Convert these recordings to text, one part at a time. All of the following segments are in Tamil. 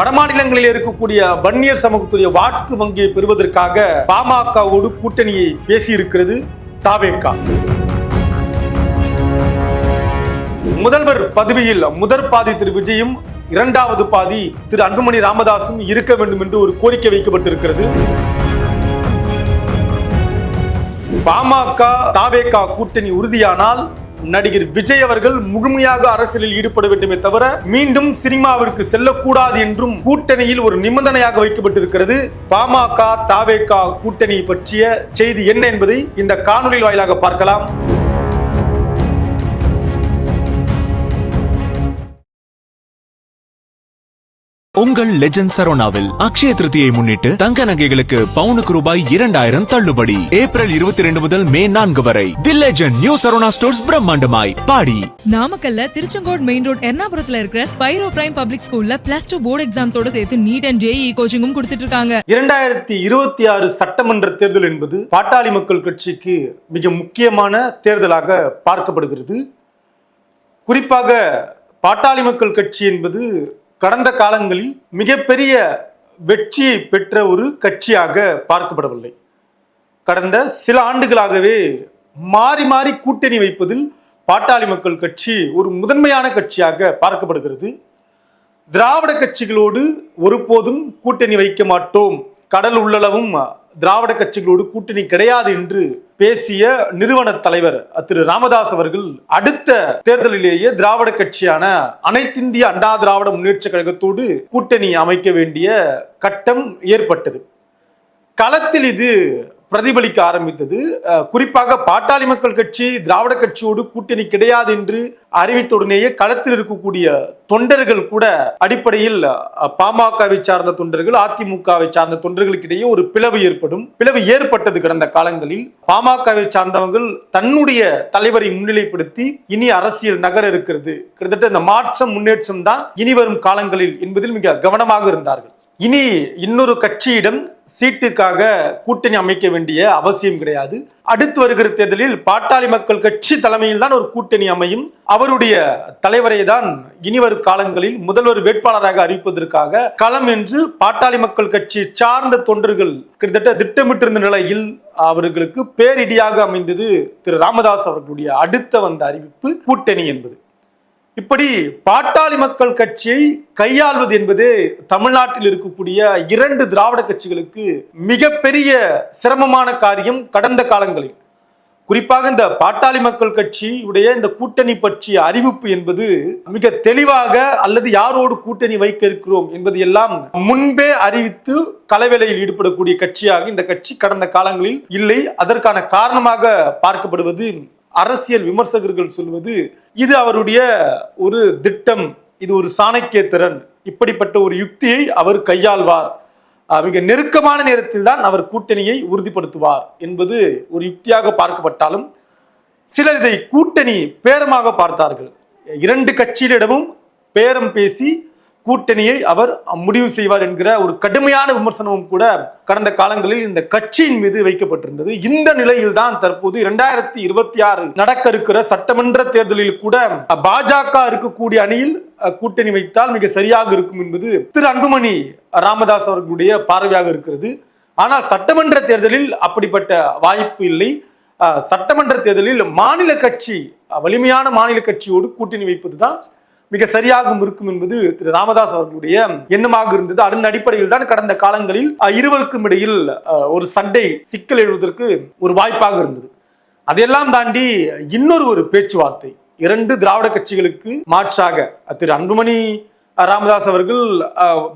வடமாநிலங்களில் இருக்கக்கூடிய வன்னியர் சமூகத்துடைய வாக்கு வங்கியை பெறுவதற்காக பாமகவோடு கூட்டணியை பேசியிருக்கிறது தாவேகா. முதல்வர் பதவியில் முதற் பாதி திரு விஜயும் இரண்டாவது பாதி திரு அன்புமணி ராமதாசும் இருக்க வேண்டும் என்று ஒரு கோரிக்கை வைக்கப்பட்டிருக்கிறது. பாமக தாவேகா கூட்டணி உறுதியானால் நடிகர் விஜய் அவர்கள் முழுமையாக அரசியலில் ஈடுபட வேண்டுமே தவிர மீண்டும் சினிமாவிற்கு செல்லக்கூடாது என்றும் கூட்டணியில் ஒரு நிபந்தனையாக வைக்கப்பட்டிருக்கிறது. பாமக தாவேகா கூட்டணி பற்றிய செய்தி என்ன என்பதை இந்த காணொலி வாயிலாக பார்க்கலாம். உங்கள் லெஜண்ட் சரோனாவில் அக்ஷய திருதியை முன்னிட்டு தங்க நகைகளுக்கு பவுனுக்கு ரூபாய் இரண்டாயிரம் தள்ளுபடி. ஏப்ரல் இருபத்தி ரெண்டு முதல் மே நான்கு வரை the Legend New Saravana Stores பிரம்மாண்டமாய் பாடி. நாமக்கல்ல திருச்செங்கோடு மெயின் ரோட் எர்ணாபுரத்துல இருக்கிற ஸ்பைரோ பிரைம் பப்ளிக் ஸ்கூல்ல பிளஸ் டூ போர்டு எக்ஸாம்ஸோட சேர்த்து நீட் அண்ட் ஜேஇ கோச்சிங்கும் கொடுத்துட்டு இருக்காங்க. இரண்டாயிரத்தி இருபத்தி ஆறு சட்டமன்ற தேர்தல் என்பது பாட்டாளி மக்கள் கட்சிக்கு மிக முக்கியமான தேர்தலாக பார்க்கப்படுகிறது. குறிப்பாக பாட்டாளி மக்கள் கட்சி என்பது கடந்த காலங்களில் மிகப்பெரிய வெற்றியை பெற்ற ஒரு கட்சியாக பார்க்கப்படவில்லை. கடந்த சில ஆண்டுகளாகவே மாறி மாறி கூட்டணி வைப்பதில் பாட்டாளி மக்கள் கட்சி ஒரு முதன்மையான கட்சியாக பார்க்கப்படுகிறது. திராவிட கட்சிகளோடு ஒருபோதும் கூட்டணி வைக்க மாட்டோம். கடல் உள்ளளவும் திராவிட கட்சிகளோடு கூட்டணி கிடையாது என்று பேசிய நிறுவன தலைவர் திரு ராமதாஸ் அவர்கள் அடுத்த தேர்தலிலேயே திராவிட கட்சியான அனைத்திந்திய அண்ணா திராவிட முன்னேற்ற கழகத்தோடு கூட்டணி அமைக்க வேண்டிய கட்டம் ஏற்பட்டது. களத்தில் இது பிரதிபலிக்க ஆரம்பித்தது. குறிப்பாக பாட்டாளி மக்கள் கட்சி திராவிட கட்சியோடு கூட்டணி கிடையாது என்று அறிவித்துடனேயே களத்தில் இருக்கக்கூடிய தொண்டர்கள் கூட அடிப்படையில் பாமகவை சார்ந்த தொண்டர்கள் அதிமுகவை சார்ந்த தொண்டர்களுக்கிடையே ஒரு பிளவு ஏற்படும். பிளவு ஏற்பட்டது கடந்த காலங்களில். பாமகவை சார்ந்தவர்கள் தன்னுடைய தலைவரை முன்னிலைப்படுத்தி இனி அரசியல் நகர இருக்கிறது. கிட்டத்தட்ட இந்த மாற்றம் முன்னேற்றம் தான் இனி வரும் காலங்களில் என்பதில் மிக கவனமாக இருந்தார்கள். இனி இன்னொரு கட்சியிடம் சீட்டுக்காக கூட்டணி அமைக்க வேண்டிய அவசியம் கிடையாது. அடுத்து வருகிற தேர்தலில் பாட்டாளி மக்கள் கட்சி தலைமையில் தான் ஒரு கூட்டணி அமையும். அவருடைய தலைவரை தான் இனிவரும் காலங்களில் முதல்வர் வேட்பாளராக அறிவிப்பதற்காக களம் என்று பாட்டாளி மக்கள் கட்சி சார்ந்த தொண்டர்கள் கிட்டத்தட்ட திட்டமிட்டிருந்த நிலையில் அவர்களுக்கு பேரிடியாக அமைந்தது திரு ராமதாஸ் அவர்களுடைய அடுத்த வந்த அறிவிப்பு கூட்டணி என்பது. இப்படி பாட்டாளி மக்கள் கட்சியை கையாள்வது என்பது தமிழ்நாட்டில் இருக்கக்கூடிய இரண்டு திராவிட கட்சிகளுக்கு மிகப்பெரிய சிரமமான காரியம் கடந்த காலங்களில். குறிப்பாக இந்த பாட்டாளி மக்கள் கட்சியுடைய இந்த கூட்டணி பற்றிய அறிவிப்பு என்பது மிக தெளிவாக அல்லது யாரோடு கூட்டணி வைக்க இருக்கிறோம் என்பது எல்லாம் முன்பே அறிவித்து கலவேலையில் ஈடுபடக்கூடிய கட்சியாக இந்த கட்சி கடந்த காலங்களில் இல்லை. அதற்கான காரணமாக பார்க்கப்படுவது அரசியல் விமர்சகர்கள் சொல்வது இது அவருடைய ஒரு திட்டம் இது ஒரு சாணக்கிய திறன் இப்படிப்பட்ட ஒரு யுக்தியை அவர் கையாள்வார். மிக நெருக்கமான நேரத்தில் தான் அவர் கூட்டணியை உறுதிப்படுத்துவார் என்பது ஒரு யுக்தியாக பார்க்கப்பட்டாலும் சிலர் இதை கூட்டணி பேரமாக பார்த்தார்கள். இரண்டு கட்சியிடமும் பேரம் பேசி கூட்டணியை அவர் முடிவு செய்வார் என்கிற ஒரு கடுமையான விமர்சனமும் கூட கடந்த காலங்களில் இந்த கட்சியின் மீது வைக்கப்பட்டிருந்தது. இந்த நிலையில் தான் தற்போது இரண்டாயிரத்தி இருபத்தி ஆறு நடக்க இருக்கிற சட்டமன்ற தேர்தலில் கூட பாஜக இருக்கக்கூடிய அணியில் கூட்டணி வைத்தால் மிக சரியாக இருக்கும் என்பது திரு அன்புமணி ராமதாஸ் அவர்களுடைய பார்வையாக இருக்கிறது. ஆனால் சட்டமன்ற தேர்தலில் அப்படிப்பட்ட வாய்ப்பு இல்லை. சட்டமன்ற தேர்தலில் மாநில கட்சி வலிமையான மாநில கட்சியோடு கூட்டணி வைப்பதுதான் மிக சரியாகவும் இருக்கும் என்பது திரு ராமதாஸ் அவர்களுடைய எண்ணமாக இருந்தது. அதன் அடிப்படையில் தான் கடந்த காலங்களில் இருவருக்கும் இடையில் ஒரு சண்டை சிக்கல் எழுவதற்கு ஒரு வாய்ப்பாக இருந்தது. அதையெல்லாம் தாண்டி இன்னொரு ஒரு பேச்சுவார்த்தை இரண்டு திராவிட கட்சிகளுக்கு மாற்றாக திரு அன்புமணி ராமதாஸ் அவர்கள்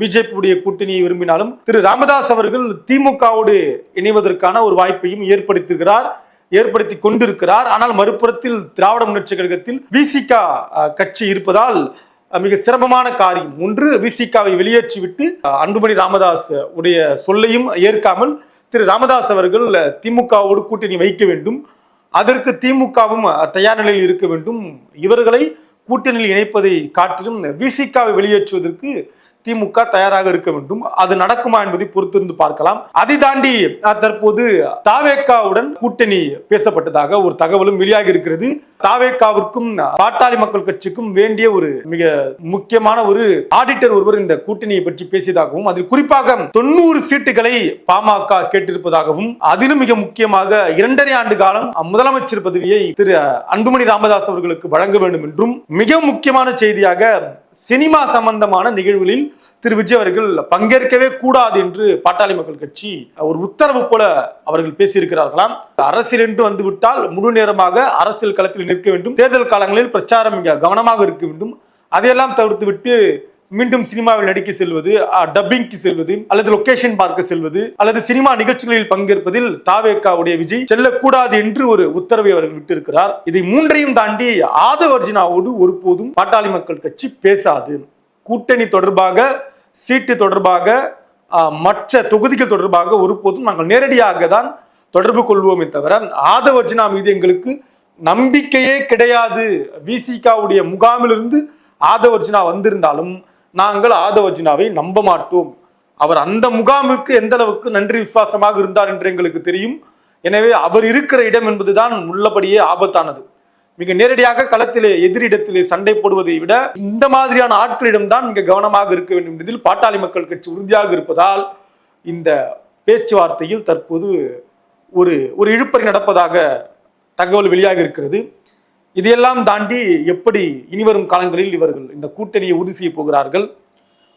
பிஜேபியுடைய கூட்டணியை விரும்பினாலும் திரு ராமதாஸ் அவர்கள் திமுகவோடு இணைவதற்கான ஒரு வாய்ப்பையும் ஏற்படுத்துகிறார் ஏற்படுத்தி கொண்டிருக்கிறார். ஆனால் மறுபுறத்தில் திராவிட முன்னேற்ற கழகத்தில் விசிகா கட்சி இருப்பதால் மிக சிரமமான காரியம். ஒன்று விசிகாவை வெளியேற்றிவிட்டு அன்புமணி ராமதாஸ் உடைய சொல்லையும் ஏற்காமல் திரு ராமதாஸ் அவர்கள் திமுகவோடு கூட்டணி வைக்க வேண்டும். அதற்கு திமுகவும் தயார் நிலையில் இருக்க வேண்டும். இவர்களை கூட்டணியில் இணைப்பதை காட்டிலும் விசிகாவை வெளியேற்றுவதற்கு திமுக தயாராக இருக்க வேண்டும். அது நடக்குமா என்பதை பொறுத்திருந்து பார்க்கலாம். அதை தாண்டி தற்போது தாவேக்காவுடன் கூட்டணி பேசப்பட்டதாக ஒரு தகவலும் வெளியாகி இருக்கிறது. தாவேக்காவிற்கும் பாட்டாளி மக்கள் கட்சிக்கும் வேண்டிய ஒரு மிக முக்கியமான ஒரு ஆடிட்டர் ஒருவர் இந்த கூட்டணியை பற்றி பேசியதாகவும் அதில் குறிப்பாக தொண்ணூறு சீட்டுகளை பாமக கேட்டிருப்பதாகவும் அதிலும் மிக முக்கியமாக இரண்டரை ஆண்டு காலம் முதலமைச்சர் பதவியை திரு அன்புமணி ராமதாஸ் அவர்களுக்கு வழங்க வேண்டும் என்றும் மிக முக்கியமான செய்தியாக சினிமா சம்பந்தமான நிகழ்வுகளில் திரு விஜய் அவர்கள் பங்கேற்கவே கூடாது என்று பாட்டாளி மக்கள் கட்சி ஒரு உத்தரவு போல அவர்கள் பேசியிருக்கிறார்களாம். அரசியல் என்று வந்துவிட்டால் முழு நேரமாக அரசியல் களத்தில் நிற்க வேண்டும். தேர்தல் காலங்களில் பிரச்சாரம் மிக கவனமாக இருக்க வேண்டும். அதையெல்லாம் தவிர்த்து விட்டு மீண்டும் சினிமாவில் நடிக்க செல்வது டப்பிங்க்கு செல்வது அல்லது லொகேஷன் பார்க்க செல்வது அல்லது சினிமா நிகழ்ச்சிகளில் பங்கேற்பதில் தாவேக்காவுடைய விஜய் செல்லக்கூடாது என்று ஒரு உத்தரவை அவர்கள் விட்டிருக்கிறார். இதை மூன்றையும் தாண்டி ஆதவர்ஜினாவோடு ஒருபோதும் பாட்டாளி மக்கள் கட்சி பேசாது. கூட்டணி தொடர்பாக சீட்டு தொடர்பாக மற்ற தொகுதிகள் தொடர்பாக ஒருபோதும் நாங்கள் நேரடியாக தான் தொடர்பு கொள்வோமே தவிர ஆதவர்ஜினா மீது எங்களுக்கு நம்பிக்கையே கிடையாது. விசிகாவுடைய முகாமிலிருந்து ஆதவர்ஜினா வந்திருந்தாலும் நாங்கள் ஆதவர்ஜினாவை நம்ப மாட்டோம். அவர் அந்த முகாமுக்கு எந்த அளவுக்கு நன்றி விசுவாசமாக இருந்தார் என்று எங்களுக்கு தெரியும். எனவே அவர் இருக்கிற இடம் என்பதுதான் உள்ளபடியே ஆபத்தானது. மிக நேரடியாக களத்திலே எதிரிடத்திலே சண்டை போடுவதை விட இந்த மாதிரியான ஆட்களிடம்தான் மிக கவனமாக இருக்க வேண்டும் என்பதில் பாட்டாளி மக்கள் கட்சி உறுதியாக இருப்பதால் இந்த பேச்சுவார்த்தையில் தற்போது ஒரு ஒரு இழுப்பறி நடப்பதாக தகவல் வெளியாக இருக்கிறது. இதையெல்லாம் தாண்டி எப்படி இனிவரும் காலங்களில் இவர்கள் இந்த கூட்டணியை உறுதி செய்ய போகிறார்கள்?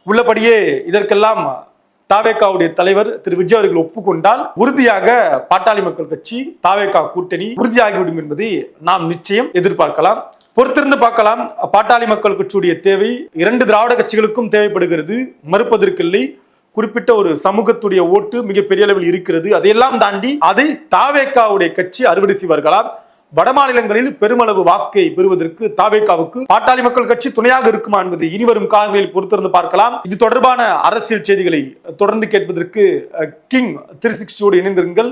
உள்ளபடியே இதற்கெல்லாம் தாவேக்காவுடைய தலைவர் திரு விஜய் அவர்கள் ஒப்புக்கொண்டால் உறுதியாக பாட்டாளி மக்கள் கட்சி தாவேகா கூட்டணி உறுதியாகிவிடும் என்பதை நாம் நிச்சயம் எதிர்பார்க்கலாம். பொறுத்திருந்து பார்க்கலாம். பாட்டாளி மக்கள் கட்சியுடைய தேவை இரண்டு திராவிட கட்சிகளுக்கும் தேவைப்படுகிறது. மறுப்பதற்கில்லை. குறிப்பிட்ட ஒரு சமூகத்துடைய ஓட்டு மிகப்பெரிய அளவில் இருக்கிறது. அதையெல்லாம் தாண்டி அதை தாவேக்காவுடைய கட்சி அறுவடை செய்வார்களா? வடமாநிலங்களில் பெருமளவு வாக்கை பெறுவதற்கு தாவேக்காவுக்கு பாட்டாளி மக்கள் கட்சி துணையாக இருக்குமா என்பதை இனிவரும் காலங்களில் பொறுத்திருந்து பார்க்கலாம். இது தொடர்பான அரசியல் செய்திகளை தொடர்ந்து கேட்பதற்கு கிங் த்ரீ சிக்ஸ்டியோடு இணைந்திருங்கள்.